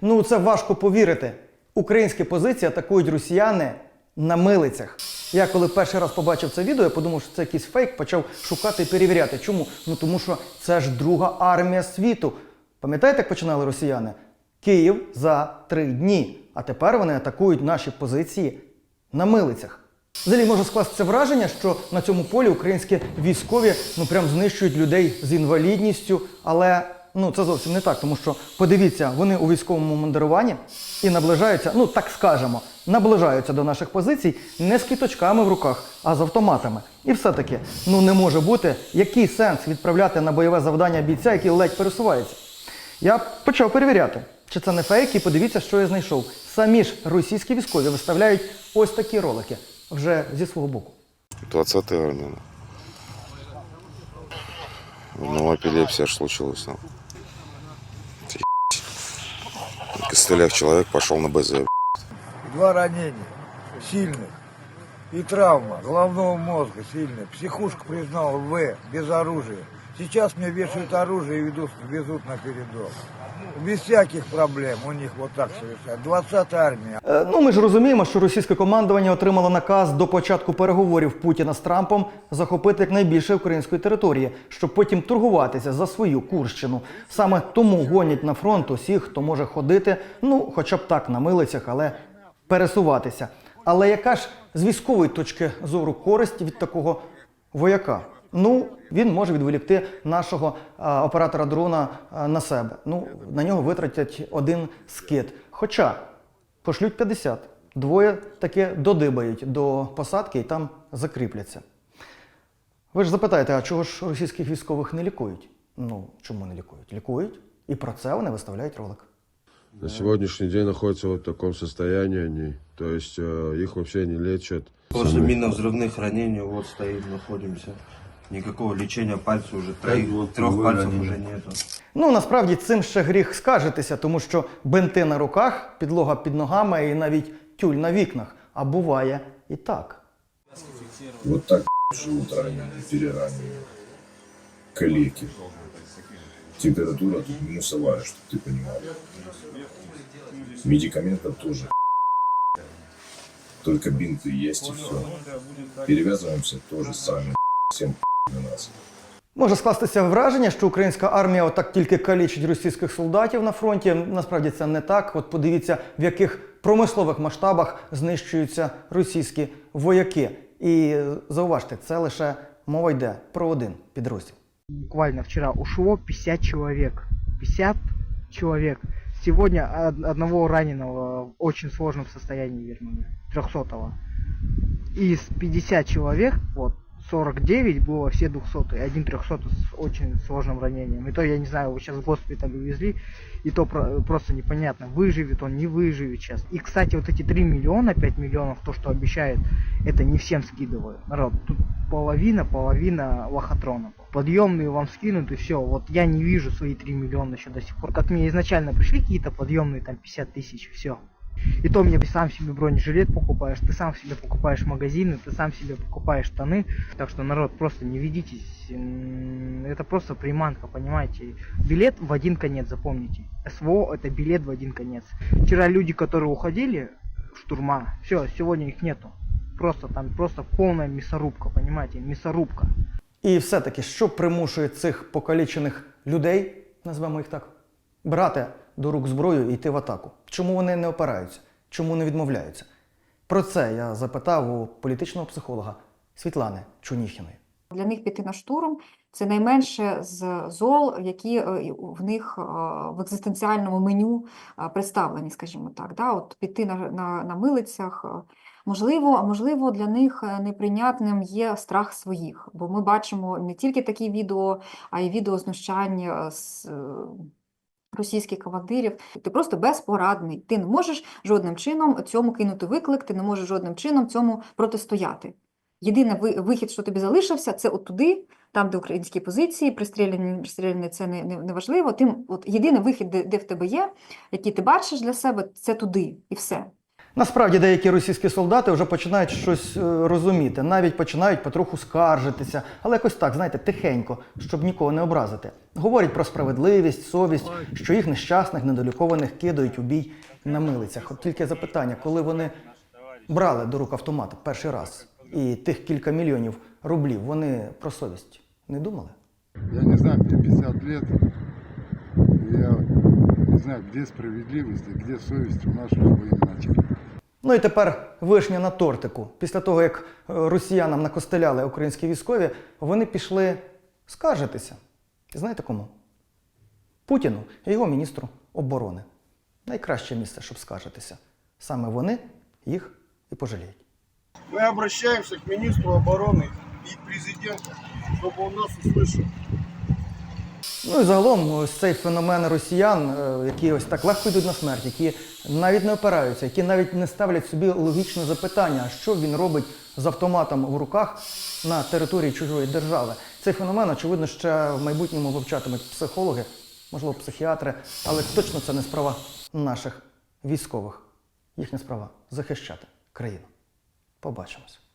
Ну, це важко повірити. Українські позиції атакують росіяни на милицях. Я коли перший раз побачив це відео, я подумав, що це якийсь фейк, почав шукати і перевіряти. Чому? Ну тому що це ж друга армія світу. Пам'ятаєте, як починали росіяни? Київ за три дні. А тепер вони атакують наші позиції на милицях. Взагалі може скластися враження, що на цьому полі українські військові ну прям знищують людей з інвалідністю, але ну це зовсім не так, тому що подивіться, вони у військовому мандируванні і наближаються, ну так скажемо, наближаються до наших позицій не з кіточками в руках, а з автоматами. І все-таки ну не може бути який сенс відправляти на бойове завдання бійця, який ледь пересувається. Я почав перевіряти, чи це не фейк, і подивіться, що я знайшов. Самі ж російські військові виставляють ось такі ролики вже зі свого боку. 20 армия. Ну, эпилепсия аж случилась. Ну. Костылях человек пошел на БЗ. Два ранения сильных и травма головного мозга сильная. Психушка признал В, без оружия. Сейчас мне вешают оружие и ведут, везут на передок. Без всяких проблем у них вот так совершают. 20 армия. Е, Ну, ми ж розуміємо, що російське командування отримало наказ до початку переговорів Путіна з Трампом захопити якнайбільше української території, щоб потім торгуватися за свою Курщину. Саме тому гонять на фронт усіх, хто може ходити, ну, хоча б так на милицях, але пересуватися. Але яка ж з військової точки зору користь від такого вояка? Ну, він може відволікти нашого а, оператора дрона а, на себе. Ну, на нього витратять один скид. Хоча пошлють 50. Двоє таки додибають до посадки і там закріпляться. Ви ж запитаєте, а чого ж російських військових не лікують? Ну, чому не лікують? Лікують, і про це вони виставляють ролик. На сегодняшний день находятся вот в таком состоянии они. То есть э, их вообще не лечат. После минно-взрывных ранений вот стоим, находимся. Никакого лечения пальцев уже троих, вот трех вы пальцев ранены. уже нету. Ну насправді цим ще гріх скажетеся, тому що бинти на руках, підлога під ногами і навіть тюль на вікнах. А буває і так. Вот так живут раненые, перераненые. Калеки. Температура тут минусовая, чтобы ты понимал. Медикаментов тоже Только бинты есть и все. Перевязываемся тоже сами. Всем на нас. Може скластися враження, що українська армія отак тільки калічить російських солдатів на фронті. Насправді це не так. От подивіться, в яких промислових масштабах знищуються російські вояки. І зауважте, це лише мова йде про один підрозділ. буквально вчера ушло 50 человек. 50 человек. Сегодня од- одного раненого в очень сложном состоянии вернули. 300-го. Из 50 человек, вот, 49 было все 200 один 300 с очень сложным ранением. И то я не знаю, его сейчас в госпиталь увезли, и то про- просто непонятно, выживет он, не выживет сейчас. И, кстати, вот эти 3 миллиона, 5 миллионов, то, что обещают, это не всем скидываю. Народ, тут половина, половина лохотронов. Подъемные вам скинут и все. Вот я не вижу свои 3 миллиона еще до сих пор. Как мне изначально пришли какие-то подъемные, там 50 тысяч, все. И то мне сам себе бронежилет покупаешь, ты сам себе покупаешь магазины, ты сам себе покупаешь штаны. Так что, народ, просто не ведитесь. М, Это просто приманка, понимаете. Билет в один конец, запомните. СВО это билет в один конец. Вчера люди, которые уходили, штурма, все, сегодня их нету. Просто там просто полная мясорубка, понимаете, мясорубка. І все-таки, що примушує цих покалічених людей, назвемо їх так, брати до рук зброю і йти в атаку? Чому вони не опираються? Чому не відмовляються? Про це я запитав у політичного психолога Світлани Чуніхіної. Для них піти на штурм це найменше з зол, які е, в них е, в екзистенціальному меню е, представлені, скажімо так. Да? От піти на, на, на милицях. Можливо, можливо, для них неприйнятним є страх своїх, бо ми бачимо не тільки такі відео, а й відео знущання з російських командирів. Ти просто безпорадний. Ти не можеш жодним чином цьому кинути виклик, ти не можеш жодним чином цьому протистояти. Єдиний ви- вихід, що тобі залишився, це от туди, там, де українські позиції, пристріляні, пристріляні це не, не, не важливо. Тим, от єдиний вихід, де, де в тебе є, який ти бачиш для себе, це туди і все. Насправді деякі російські солдати вже починають щось е, розуміти, навіть починають потроху скаржитися, але якось так, знаєте, тихенько, щоб нікого не образити. Говорять про справедливість, совість, що їх нещасних, недолікованих кидають у бій на милицях. От тільки запитання, коли вони брали до рук автомата перший раз, і тих кілька мільйонів рублів, вони про совість не думали? Я не знаю, мне 50 лет. Я не знаю, где справедливость, а где совесть у наших военачальников. Ну і тепер вишня на тортику. Після того, як е, росіянам накостеляли українські військові, вони пішли скаржитися. І знаєте кому? Путіну і його міністру оборони. Найкраще місце, щоб скаржитися. Саме вони їх і пожаліють. Мы обращаемся к министру обороны и к президенту, чтобы он нас услышал. Ну і загалом ось цей феномен росіян, е, які ось так легко йдуть на смерть, які навіть не опираються, які навіть не ставлять собі логічне запитання, що він робить з автоматом в руках на території чужої держави. Цей феномен, очевидно, ще в майбутньому вивчатимуть психологи, можливо, психіатри, але точно це не справа наших військових. Їхня справа захищати країну. Побачимось.